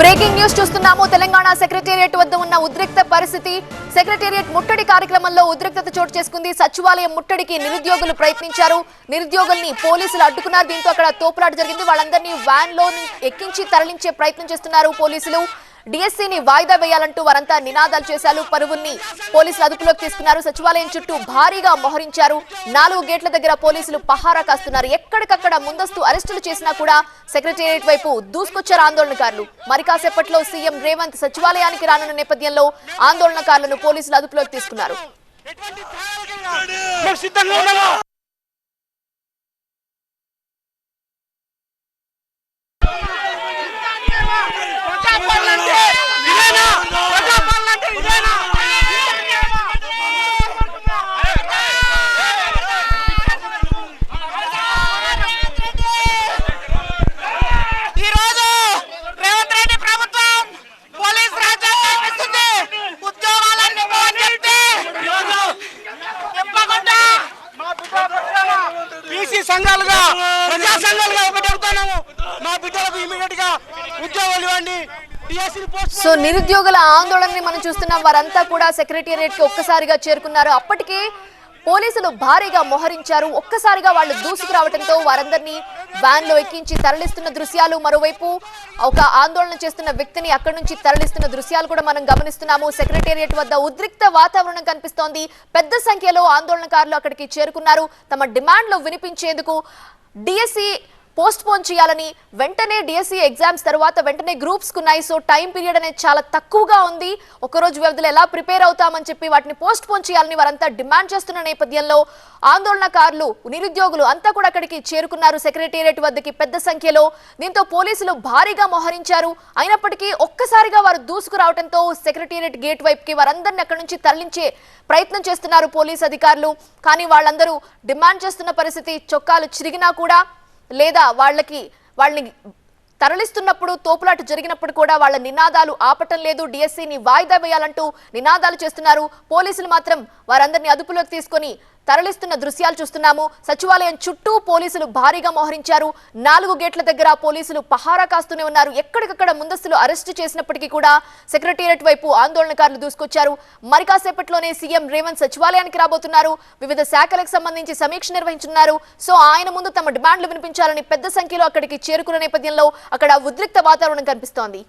Breaking news చూస్తున్నాము. Telangana secretariat వద్ద ఉన్న ఉద్రిక్త పరిస్థితి సెక్రటేరియట్ ముట్టడి కార్యక్రమంలో ఉద్రిక్తత చోటు చేసుకుంది. సచివాలయం ముట్టడికి నిరుద్యోగులు ప్రయత్నించారు. నిరుద్యోగుల్ని పోలీసులు అడ్డుకున్నారు. దీంతో అక్కడ తోపులాట జరిగింది. వాళ్ళందరినీ వ్యాన్లో ఎక్కించి తరలించే ప్రయత్నం చేస్తున్నారు పోలీసులు. డిఎస్సీని వాయిదా వేయాలంటూ వారంతా నినాదాలు చేశారు పరువుల్ని. పోలీసులు అదుపులోకి తీసుకున్నారు. సచివాలయం చుట్టూ భారీగా మోహరించారు. నాలుగు గేట్ల దగ్గర పోలీసులు పహారా కాస్తున్నారు. ఎక్కడికక్కడ ముందస్తు అరెస్టులు చేసినా కూడా సెక్రటేరియట్ వైపు దూసుకొచ్చారు ఆందోళనకారులు. మరి కాసేపట్లో సీఎం రేవంత్ సచివాలయానికి రానున్న నేపథ్యంలో ఆందోళనకారులను పోలీసులు అదుపులోకి తీసుకున్నారు. సంఘాలుగా ప్రజా సంఘాలుగా ఒకటి అడుగుతున్నాము మా బిడ్డలకు ఇమీడియట్గా ఉద్యోగాలు ఇవ్వండి. సో నిరుద్యోగుల ఆందోళనని మనం చూస్తున్నాం. వారంతా కూడా సెక్రటేరియట్కి ఒక్కసారిగా చేరుకున్నారు. అప్పటికే పోలీసులు భారీగా మోహరించారు. ఒక్కసారిగా వాళ్ళు దూసుకురావడంతో వారందరినీ వ్యాన్లో ఎక్కించి తరలిస్తున్న దృశ్యాలు మరోవైపు ఒక ఆందోళన చేస్తున్న వ్యక్తిని అక్కడి నుంచి తరలిస్తున్న దృశ్యాలు కూడా మనం గమనిస్తున్నాము. సెక్రటేరియట్ వద్ద ఉద్రిక్త వాతావరణం కనిపిస్తోంది. పెద్ద సంఖ్యలో ఆందోళనకారులు అక్కడికి చేరుకున్నారు. తమ డిమాండ్లు వినిపించేందుకు డిఎస్సి పోస్ట్ పోన్ చేయాలని వెంటనే డిఎస్సి ఎగ్జామ్స్ తర్వాత వెంటనే గ్రూప్స్ ఉన్నాయి. సో టైం పీరియడ్ అనేది చాలా తక్కువగా ఉంది. ఒకరోజు వ్యవధిలో ఎలా ప్రిపేర్ అవుతామని చెప్పి వాటిని పోస్ట్ పోన్ చేయాలని వారంతా డిమాండ్ చేస్తున్న నేపథ్యంలో ఆందోళనకారులు నిరుద్యోగులు అంతా కూడా అక్కడికి చేరుకున్నారు. సెక్రటేరియట్ వద్దకి పెద్ద సంఖ్యలో దీంతో పోలీసులు భారీగా మోహరించారు. అయినప్పటికీ ఒక్కసారిగా వారు దూసుకురావడంతో సెక్రటేరియట్ గేట్ వైపుకి వారందరిని అక్కడి నుంచి తరలించే ప్రయత్నం చేస్తున్నారు పోలీస్ అధికారులు. కానీ వాళ్ళందరూ డిమాండ్ చేస్తున్న పరిస్థితి చొక్కాలు చిరిగినా కూడా లేదా వాళ్ళకి వాళ్ళని తరలిస్తున్నప్పుడు తోపులాట జరిగినప్పుడు కూడా వాళ్ళ నినాదాలు ఆపటం లేదు. డిఎస్సిని వాయిదా వేయాలంటూ నినాదాలు చేస్తున్నారు. పోలీసులు మాత్రం వారందరినీ అదుపులోకి తీసుకొని తరలిస్తున్న దృశ్యాలు చూస్తున్నాము. సచివాలయం చుట్టూ పోలీసులు భారీగా మోహరించారు. నాలుగు గేట్ల దగ్గర పోలీసులు పహారా కాస్తూనే ఉన్నారు. ఎక్కడికక్కడ ముందస్తులు అరెస్టు చేసినప్పటికీ కూడా సెక్రటేరియట్ వైపు ఆందోళనకారులు దూసుకొచ్చారు. మరి కాసేపట్లోనే సీఎం రేవంత్ సచివాలయానికి రాబోతున్నారు. వివిధ శాఖలకు సంబంధించి సమీక్ష నిర్వహించున్నారు. సో ఆయన ముందు తమ డిమాండ్లు వినిపించాలని పెద్ద సంఖ్యలో అక్కడికి చేరుకున్న నేపథ్యంలో అక్కడ ఉద్రిక్త వాతావరణం కనిపిస్తోంది.